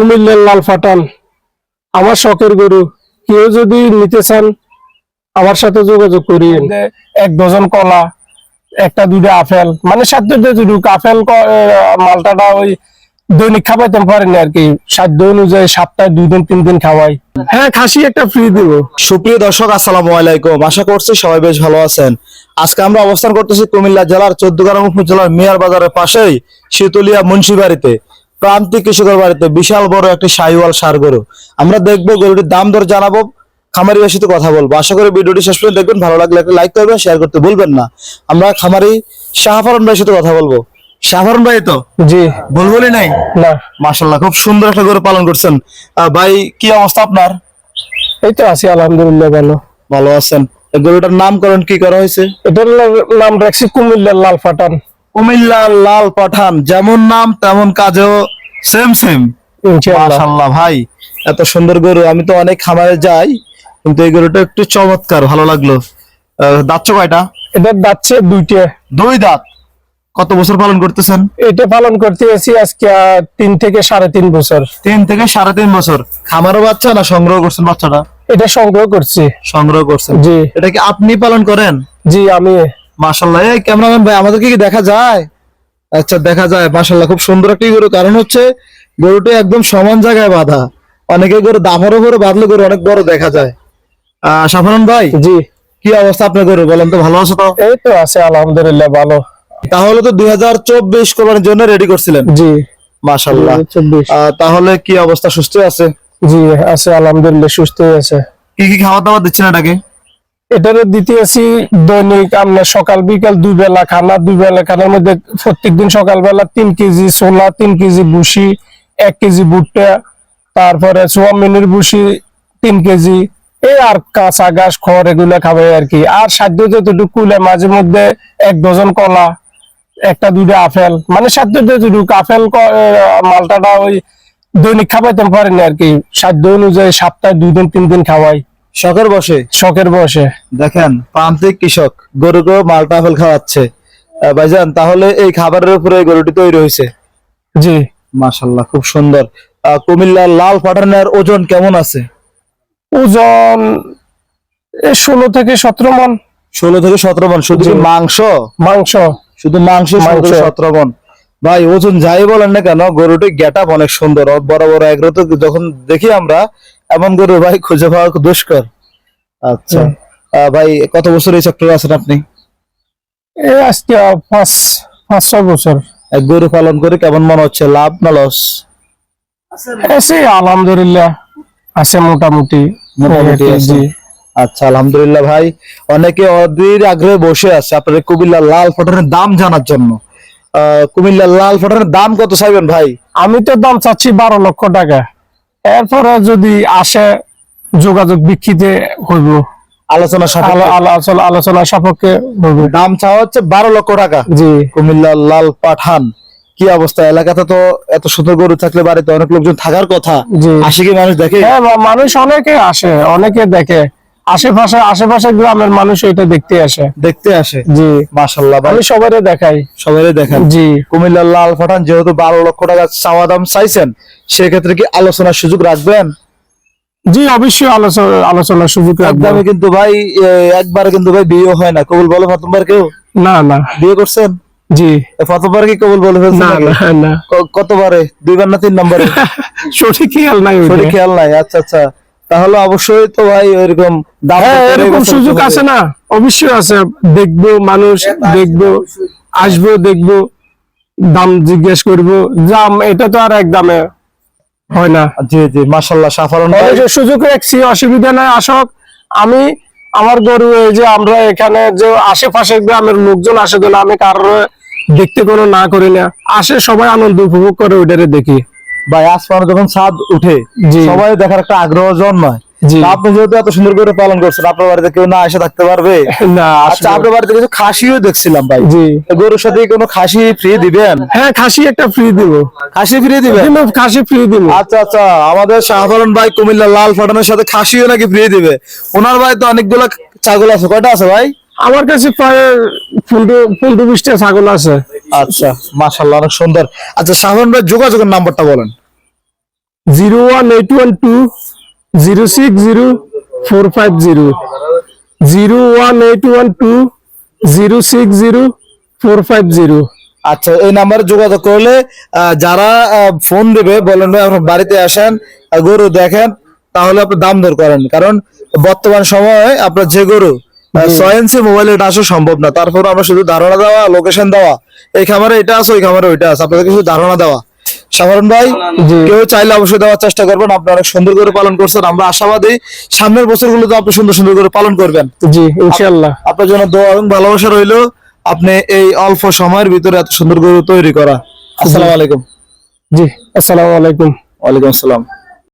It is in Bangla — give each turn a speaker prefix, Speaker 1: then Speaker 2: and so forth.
Speaker 1: কুমিল্লার লাল ফাটান আমার শখের গরু। কেউ যদি নিতে চান আমার সাথে যোগাযোগ করিয়েন। এক ডজন কলা একটা দুইটা আপেল মানে সাধ্য আপেল মালটাটা ওই দৈনিক খাওয়াইতে পারেন আর কি। সাধ্য অনুযায়ী সপ্তাহে দুই দিন তিন দিন খাওয়াই। হ্যাঁ খাসি একটা ফ্রি দিব।
Speaker 2: সুপ্রিয় দর্শক আসসালামু আলাইকুম। আশা করছি সবাই বেশ ভালো আছেন। আজকে আমরা অবস্থান করতেছি কুমিল্লা জেলার চোদ্দগ্রাম উপজেলার মেয়ার বাজারের পাশেই শীতলিয়া মুন্সিবাড়িতে। প্রান্তিক কৃষকের বাড়িতে বিশাল বড় একটি শাহিওয়াল সার গরু। আমরা দেখব গরুটির দাম দর জানাব খামারি সাথে কথা বলব। আশা করি ভিডিওটি শেষ পর্যন্ত দেখবেন ভালো লাগলে একটা লাইক করবেন শেয়ার করতে ভুলবেন না। আমরা খামারি শাহফারন ভাইয়ের সাথে কথা বলব। শাহফারন ভাই তো?
Speaker 1: জি।
Speaker 2: বলবলি নাই?
Speaker 1: না।
Speaker 2: মাশাল্লাহ খুব সুন্দর একটা গরু পালন করছেন। ভাই কি অবস্থা আপনার?
Speaker 1: এই তো আছি আলহামদুলিল্লাহ ভালো।
Speaker 2: ভালো আছেন। গরুটার নামকরণ কি করা হয়েছে?
Speaker 1: এটার নাম রাখছি কুমিল্লার লাল ফাটান।
Speaker 2: কুমিল্লা লাল পাঠান যেমন নাম তেমন কাজেও সেম সেম মাশাল্লাহ ভাই এত সুন্দর গরু আমি তো অনেক খামারে যাই কিন্তু এই গরুটা একটু চমৎকার ভালো লাগল। দাঁত কয়টা?
Speaker 1: এটার দাচ্ছে দুইটা।
Speaker 2: দুই দাঁত। কত বছর পালন করতেছেন?
Speaker 1: এটা পালন করতে এসেছি আজকে তিন থেকে সাড়ে তিন বছর।
Speaker 2: তিন থেকে সাড়ে তিন বছর। খামারও বাচ্চা না সংগ্রহ করছেন বাচ্চাটা?
Speaker 1: এটা সংগ্রহ করছি।
Speaker 2: সংগ্রহ করছেন।
Speaker 1: জি।
Speaker 2: এটা কি আপনি পালন করেন?
Speaker 1: জি আমি।
Speaker 2: মাশাল্লাহ এই ক্যামেরাম্যান ভাই আমাদেরকে কি দেখা যায়? আচ্ছা দেখা যায়। মাশাল্লাহ খুব সুন্দর একটি গরু। কারণ হচ্ছে গরুটা একদম সমান জায়গায় বাঁধা। অনেকে গরু দাফার উপরে বাঁধলে গরু অনেক বড় দেখা যায়। আহ ভাই
Speaker 1: জি।
Speaker 2: কি অবস্থা আপনার গরু? বলেন তো ভালো আছে তো?
Speaker 1: এই তো আছে আলহামদুলিল্লাহ ভালো।
Speaker 2: তাহলে তো দুই হাজার চব্বিশ কোরবানির জন্য রেডি করছিলেন?
Speaker 1: জি।
Speaker 2: মাশাল্লাহ
Speaker 1: চব্বিশ।
Speaker 2: তাহলে কি অবস্থা? সুস্থ আছে?
Speaker 1: জি আছে আলহামদুলিল্লাহ সুস্থ আছে।
Speaker 2: কি কি খাওয়া দাওয়া দিচ্ছেন এটাকে?
Speaker 1: এটার দিতে আছি দৈনিক আমরা সকাল, বিকাল দুই বেলা খানা, দুই বেলা খানার মধ্যে প্রত্যেকদিন সকালবেলা তিন কেজি ছোলা, তিন কেজি ভুসি, এক কেজি ভুট্টা, তারপরে সোয়াবিনের ভুসি, তিন কেজি। এই আর কাঁচা ঘাস খড় এগুলো খাবে আর কি। আর সাধ্য যতটুকু কুলে মাঝে মধ্যে এক ডজন কলা, একটা দুইটা আপেল। মানে সাধ্য যতটুকু আপেল মালটাটা ওই দৈনিক খাওয়াইতে পারেন আর কি। সাধ্য অনুযায়ী সপ্তাহে দুই দিন, তিন দিন খাওয়াই।
Speaker 2: শখের বসে?
Speaker 1: শখের বয়সে
Speaker 2: দেখেন প্রান্তিক কৃষক গরুকে মালটা আপেল খাওয়াচ্ছে। ভাইজান তাহলে এই খাবারের উপরে গরুটি তৈরি হয়েছে?
Speaker 1: জি।
Speaker 2: মাশাল্লাহ খুব সুন্দর। কুমিল্লার লাল পাঠানের ওজন কেমন আছে?
Speaker 1: ওজন ষোলো থেকে সতেরো মন।
Speaker 2: ষোলো থেকে সতেরো মন শুধু মাংস?
Speaker 1: মাংস।
Speaker 2: শুধু মাংস। সতেরো মন। ভাই ওজন যাই বলেন না কেন গরুটি গেট অনেক সুন্দর বড় বড় এগুলো তো যখন দেখি আমরা এমন গরু ভাই খুঁজে পাওয়া খুব দুষ্কর। আচ্ছা। ভাই কত বছর এই সেক্টরে আছেন আপনি?
Speaker 1: এই আজকে পাঁচ পাঁচ ছয় বছর।
Speaker 2: গরু পালন করে কেমন মনে হচ্ছে? লাভ না লস?
Speaker 1: এসে আলহামদুলিল্লাহ। আছে মোটামুটি।
Speaker 2: মোটামুটি আছে।
Speaker 1: জি
Speaker 2: আচ্ছা আলহামদুলিল্লাহ ভাই। অনেকে অধীর আগ্রহে বসে আছে আপনাদের কুমিল্লার লাল ফটনের দাম জানার জন্য। আহ, কুমিল্লার লাল ফটনের দাম কত চাইবেন ভাই?
Speaker 1: আমি তো দাম চাচ্ছি বারো লক্ষ টাকা। এরপরে যদি আসে যোগাযোগ বিক্ষিতে হইব।
Speaker 2: আলোচনা সাপেক্ষে।
Speaker 1: আলো- আলো- আলোচনা সাপেক্ষে হইব।
Speaker 2: দাম চাওয়া হচ্ছে বারো লক্ষ টাকা।
Speaker 1: জি।
Speaker 2: কুমিল্লার লাল পাঠান কি অবস্থা? এলাকাতে তো এত সুন্দর গরু থাকলে বাড়িতে অনেক লোকজন থাকার কথা। আসে কি মানুষ দেখে?
Speaker 1: হ্যাঁ মানুষ অনেকে আসে অনেকে দেখে। আশেপাশে আশেপাশে গ্রামের মানুষ এটা দেখতে আসে।
Speaker 2: দেখতে আসে?
Speaker 1: জি।
Speaker 2: মাশাল্লাহ ভাই।
Speaker 1: আমি সবাই দেখাই।
Speaker 2: সবাই দেখেন।
Speaker 1: জি।
Speaker 2: কুমিল্লার লাল পাঠান যেহেতু বারো লক্ষ টাকা চাওয়া দাম চাইছেন সেক্ষেত্রে কি আলোচনার সুযোগ রাখবেন?
Speaker 1: জি অবশ্যই আলোচনা আলোচনার সুযোগ
Speaker 2: একদমই কিন্তু ভাই একবারে কিন্তু ভাই বিয়ে হয় না। কবুল বলো প্রথমবার কেউ?
Speaker 1: না না।
Speaker 2: বিয়ে করছেন?
Speaker 1: জি।
Speaker 2: প্রথমবার কি কবুল বলে
Speaker 1: না? না
Speaker 2: কতবারে? দুইবার না তিন নম্বরে?
Speaker 1: সঠিক খেয়াল নাই
Speaker 2: সঠিক খেয়াল নাই আচ্ছা আচ্ছা। তাহলে অবশ্যই তো ভাই ওইরকম
Speaker 1: এরকম সুযোগ আছে না। অবশ্যই আছে। দেখব মানুষ দেখব আসব দেখব দাম জিজ্ঞেস করব। দাম এটা তো আর এক দামে হয় না।
Speaker 2: জি জি ভাই।
Speaker 1: অবশ্যই সুযোগ রাখছি অসুবিধা নাই আসক। আমি আমার গরু এই যে আমরা এখানে যে আশেপাশের গ্রামের লোকজন আসে দিলে আমি কারোর দেখতে কোনো না করি না আসে সবাই আনন্দ উপভোগ করে ওইটারে দেখি।
Speaker 2: ভাই আসমান যখন ছাদ উঠে। সবাই দেখার একটা আগ্রহ জন্মায়। আপনি যেহেতু এত সুন্দর করে পালন করছেন আপনার বাড়িতে কেউ না এসে থাকতে পারবে?
Speaker 1: না
Speaker 2: আচ্ছা আপনার বাড়িতে কিছু খাসিও দেখছিলাম ভাই।
Speaker 1: জি।
Speaker 2: গরুর সাথে কোনো খাসি ফ্রি দিবেন?
Speaker 1: হ্যাঁ খাসি একটা ফ্রি দিব।
Speaker 2: খাসি ফ্রি দিবেন?
Speaker 1: খাসি ফ্রি দিব।
Speaker 2: আচ্ছা আচ্ছা আমাদের শাহফারন ভাই কুমিল্লা লাল ফাটানোর সাথে খাসিও নাকি ফ্রি দিবে? ওনার ভাই তো অনেকগুলো ছাগল আছে কয়টা আছে ভাই?
Speaker 1: আমার কাছে প্রায় পনেরো বিশটা ছাগল আছে।
Speaker 2: আচ্ছা মাশাল্লাহ অনেক সুন্দর। আচ্ছা শাহফারন ভাই যোগাযোগের নাম্বারটা বলেন।
Speaker 1: Zero one eight one two zero six zero four five zero zero one eight one two zero six zero four five zero
Speaker 2: আচ্ছা এই নাম্বারে যোগাযোগ করলে যারা ফোন দেবে বলেন ভাই আপনার বাড়িতে আসেন গরু দেখেন তাহলে আপনি দাম দর করেন। কারণ বর্তমান সময়ে আপনার যে গরু ছয় ইঞ্চি মোবাইলে এটা আসা সম্ভব না। তারপর আমরা শুধু ধারণা দেওয়া লোকেশন দেওয়া। এই খামারে এটা আছে ওই খামারে ওইটা আছে। আপনাদেরকে শুধু ধারণা দেওয়া। সাধারণ ভাই কেউ চাইলে অবশ্যই দেওয়ার চেষ্টা করবেন। আপনি অনেক সুন্দর করে পালন করছেন। আমরা আশাবাদী সামনের বছর বছরগুলোতে আপনি সুন্দর সুন্দর করে পালন করবেন।
Speaker 1: জি ইনশাল্লাহ
Speaker 2: আপনার জন্য দোয়া এবং ভালোবাসা রইল। আপনি এই অল্প সময়ের ভিতরে এত সুন্দর করে তৈরি করা। আসসালামু আলাইকুম।
Speaker 1: জি। আসসালামু আলাইকুম।
Speaker 2: ওয়ালাইকুম আসসালাম।